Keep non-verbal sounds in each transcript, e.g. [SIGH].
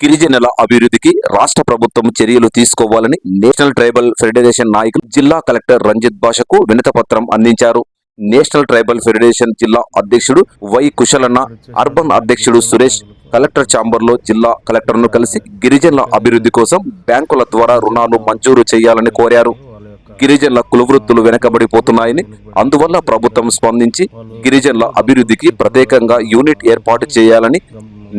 గిరిజనుల అభివృద్ధికి రాష్ట్ర ప్రభుత్వం చర్యలు తీసుకోవాలని నేషనల్ ట్రైబల్ ఫెడరేషన్ నాయకులు జిల్లా కలెక్టర్ రంజిత్ భాషకు వినతపత్రం అందించారు. నేషనల్ ట్రైబల్ ఫెడరేషన్ జిల్లా అధ్యక్షుడు వై కుశలన్న అర్బన్ అధ్యక్షుడు సురేష్ కలెక్టర్ ఛాంబర్లో జిల్లా కలెక్టర్ను కలిసి గిరిజనుల అభివృద్ధి కోసం బ్యాంకుల ద్వారా రుణాలు మంజూరు చేయాలని కోరారు. గిరిజనుల కులవృత్తులు వెనకబడిపోతున్నాయని అందువల్ల ప్రభుత్వం స్పందించి గిరిజనుల అభివృద్ధికి ప్రత్యేకంగా యూనిట్ ఏర్పాటు చేయాలని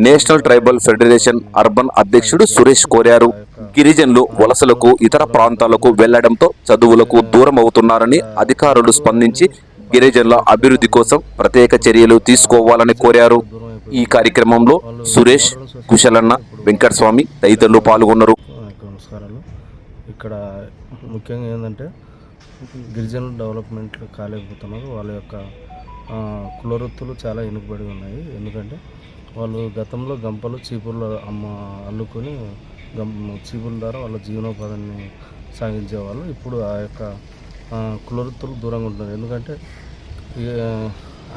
నేషనల్ ట్రైబల్ ఫెడరేషన్ అర్బన్ అధ్యక్షుడు సురేష్ కోరారు. గిరిజనులు వలసలకు ఇతర ప్రాంతాలకు వెళ్ళడంతో చదువులకు దూరం అవుతున్నారని అధికారులు స్పందించి గిరిజనుల అభివృద్ధి కోసం ప్రత్యేక చర్యలు తీసుకోవాలని కోరారు. ఈ కార్యక్రమంలో సురేష్ కుశలన్న వెంకటస్వామి తదితరులు పాల్గొన్నారు. ఇక్కడ నమస్కారాలు. ఇక్కడ ముఖ్యంగా ఏంటంటే గిరిజనుల డెవలప్మెంట్ కాలేకపోతున్నారు. వాళ్ళ యొక్క కులవృత్తులు చాలా వెనుకబడి ఉన్నాయి. ఎందుకంటే వాళ్ళు గతంలో గంపలు చీపుర్లు అమ్మ అల్లుకొని గం చీపుల ద్వారా వాళ్ళ జీవనోపాధిని సాగించేవాళ్ళు. ఇప్పుడు ఆ యొక్క కులవృత్తులు దూరంగా ఉంటుంది ఎందుకంటే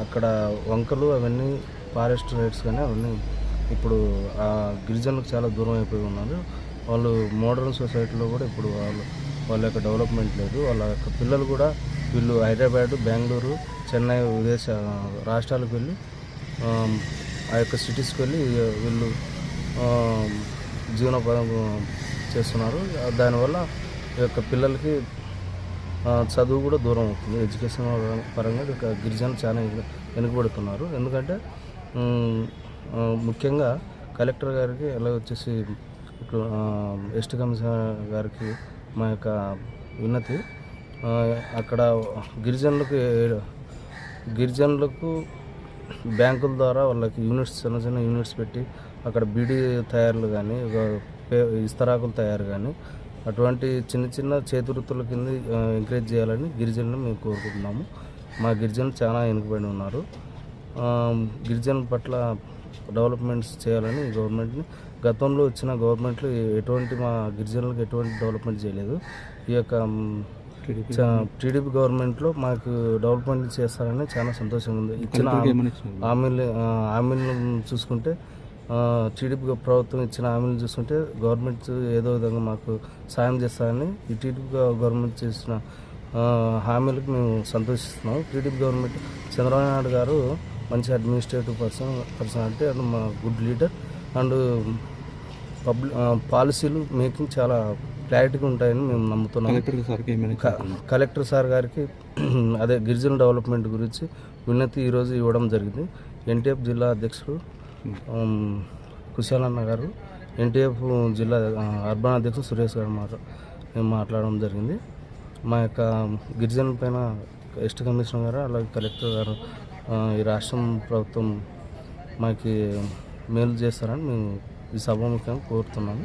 అక్కడ వంకలు అవన్నీ ఫారెస్ట్ రైట్స్ కానీ అవన్నీ ఇప్పుడు ఆ గిరిజనులకు చాలా దూరం అయిపోయి ఉన్నారు. వాళ్ళు మోడర్న్ సొసైటీలో కూడా ఇప్పుడు వాళ్ళు వాళ్ళ యొక్క డెవలప్మెంట్ లేదు. వాళ్ళ యొక్క పిల్లలు కూడా వీళ్ళు హైదరాబాద్ బెంగళూరు చెన్నై విదేశ రాష్ట్రాలకు వెళ్ళి ఆ, యొక్క సిటీస్కి వెళ్ళి వీళ్ళు జీవనోపాధం చేస్తున్నారు. దానివల్ల ఈ యొక్క పిల్లలకి చదువు కూడా దూరం అవుతుంది. ఎడ్యుకేషన్ పరంగా ఇక గిరిజనులు చాలా వెనుకబడుతున్నారు ఎందుకంటే ముఖ్యంగా కలెక్టర్ గారికి ఎలా వచ్చేసి ఇప్పుడు ఎస్ట్ కమిషనర్ గారికి మా యొక్క విన్నతి అక్కడ గిరిజనులకు గిరిజనులకు బ్యాంకుల ద్వారా వాళ్ళకి యూనిట్స్ చిన్న చిన్న యూనిట్స్ పెట్టి అక్కడ బీడీ తయారులు కానీ ఇస్తరాకులు తయారు కానీ అటువంటి చిన్న చిన్న చేతివృత్తుల కింద ఎంకరేజ్ చేయాలని గిరిజనులు మేము కోరుకుంటున్నాము. మా గిరిజనులు చాలా వెనుకబడి ఉన్నారు. గిరిజనుల పట్ల డెవలప్మెంట్స్ చేయాలని గవర్నమెంట్ని గతంలో వచ్చిన గవర్నమెంట్లు ఎటువంటి మా గిరిజనులకు ఎటువంటి డెవలప్మెంట్ చేయలేదు. ఈ యొక్క టీడీపీ. గవర్నమెంట్లో మాకు డెవలప్మెంట్ చేస్తారని చాలా సంతోషంగా ఉంది. ఇచ్చిన హామీలు హామీలను చూసుకుంటే టీడీపీ ప్రభుత్వం ఇచ్చిన హామీలు చూసుకుంటే గవర్నమెంట్ ఏదో విధంగా మాకు సాయం చేస్తారని ఈ టీడీపీ గవర్నమెంట్ చేసిన హామీలకు మేము సంతోషిస్తున్నాం టీడీపీ గవర్నమెంట్ చంద్రబాబు నాయుడు గారు మంచి అడ్మినిస్ట్రేటివ్ పర్సన్ పర్సనాలిటీ అండ్ మా గుడ్ లీడర్. అండ్ పబ్లిక్ పాలసీలు మేకింగ్ చాలా క్లారిటీగా ఉంటాయని మేము నమ్ముతున్నాం. కలెక్టర్ సార్ గారికి [CLEARS THROAT] అదే గిరిజన డెవలప్మెంట్ గురించి విన్నతి ఈరోజు ఇవ్వడం జరిగింది. ఎన్టీఎఫ్ జిల్లా అధ్యక్షుడు కుశాలన్న గారు ఎన్టీఎఫ్ జిల్లా అర్బన్ అధ్యక్షుడు సురేష్ గారు మాట మేము మాట్లాడడం జరిగింది. మా యొక్క గిరిజనుల పైన ఎస్ట్ కమిషనర్ గారు అలాగే కలెక్టర్ గారు ఈ రాష్ట్రం ప్రభుత్వం మాకి మేలు చేస్తారని మేము ఈ సభాముఖంగా కోరుతున్నాము.